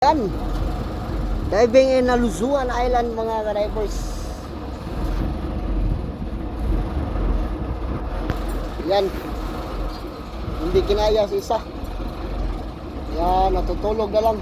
Yan. Diving in Naluzuan Island mga ka-divers. Yan. Hindi kinaya si isa. Yan, natutulog na lang.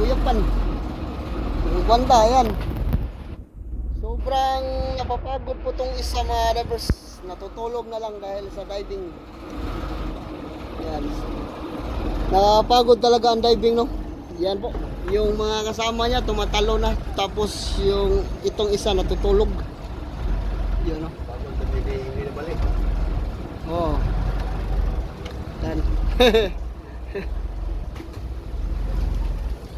Usay, kuyapan. Yung banda, yan. Sobrang napapagod po tong isa mga divers. Natutulog na lang dahil sa diving. Yan. Napagod talaga ang diving, no? Yan po. Yung mga kasama niya tumatalo na. Tapos yung itong isa natutulog. Yan, no? Hindi na balik? Oo. Yan.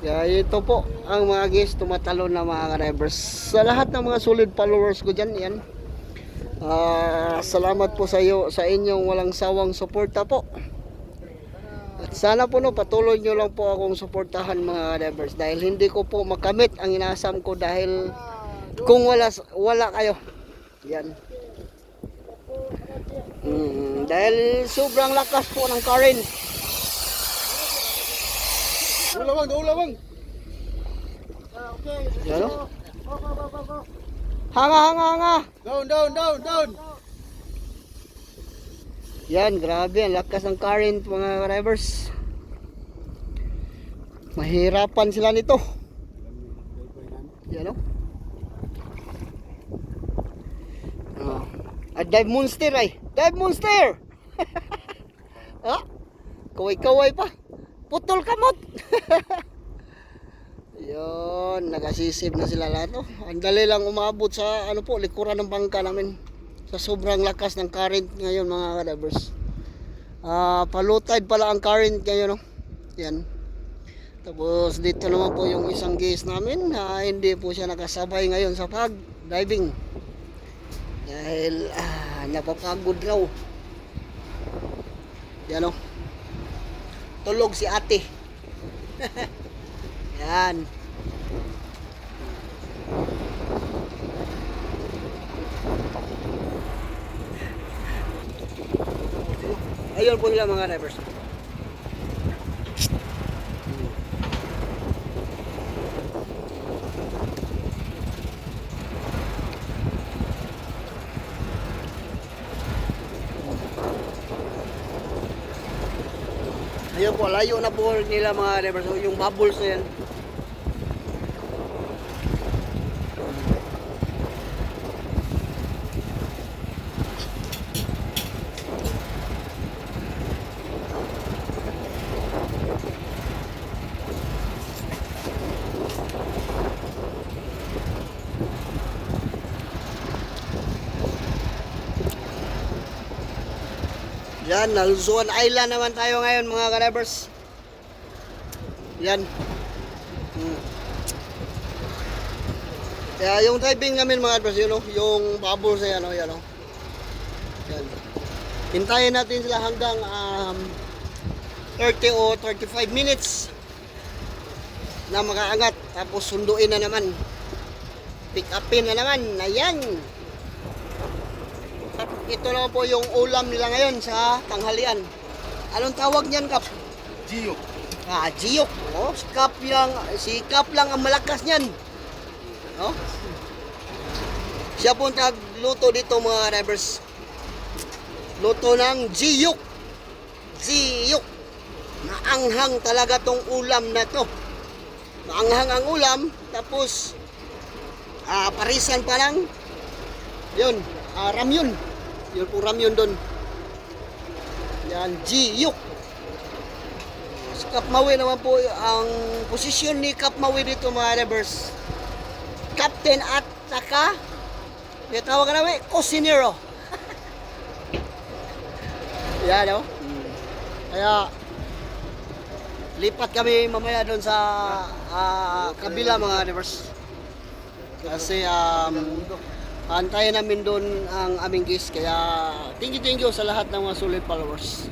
Kaya ito po ang mga guys tumatalo na mga drivers. Sa lahat ng mga solid followers ko dyan, yan. Ah, salamat po sa iyo sa inyong walang sawang suporta po. At sana po no patuloy nyo lang po akong suportahan mga drivers dahil hindi ko po makamit ang inasam ko dahil kung wala wala kayo. Yan. Mm, dahil sobrang lakas po ng current. Ulawang, ulawang! Ano? Hanga, hanga, hanga. Down, down, down, down! Yan, grabe. Ang lakas ng current mga drivers. Mahirapan sila nito. Yan o. Oh. Ah, dive monster ay. Dive monster! ah, kaway-kaway pa. Putol kamot. Yun, nagasisib na sila lahat. Oh. Ang dali lang umabot sa ano po, likuran ng bangka namin. Sa sobrang lakas ng current ngayon mga kadabers. Ah, palutide pala ang current ngayon, no? Yan. Tapos dito naman po yung isang guest namin na hindi po siya nakasabay ngayon sa pag diving. Dahil ah, napapagod raw. Yan o. Tulog si ate. Yan. Ayun po sila mga drivers. Ayun po, layo na po nila mga drivers. So, yung bubbles na yan. Yan, Nalzuan Island naman tayo ngayon mga ka-drivers. Yan. Hmm. Kaya yung diving namin mga drivers, yun o, yung bubbles na yan o, yan o. Yan. Hintayin natin sila hanggang um, 30 o 35 minutes na makaangat. Tapos sunduin na naman. Pick upin na naman. Ayan. Ito na po yung ulam nila ngayon sa tanghalian. Anong tawag niyan, Kap? Gio. Ah, jiyok. Oh, si Kap lang, si Kap lang ang malakas niyan. No? Siya po ang tagluto dito mga drivers. Luto ng jiyok. Jiyok. Naanghang talaga tong ulam na to. Maanghang ang ulam, tapos ah, parisan pa lang. Yun, ah, ramyun. Yun po ramyun doon. Yan, jiyok. Si Kap Maui naman po ang posisyon ni Kap Maui dito mga drivers. Captain at saka may tawag ka namin, Cosinero. Yan o. Kaya lipat kami mamaya doon sa ah, kabila mga drivers. Kasi um, Antayin namin doon ang aming guest. Kaya thank you, thank you sa lahat ng mga solid followers.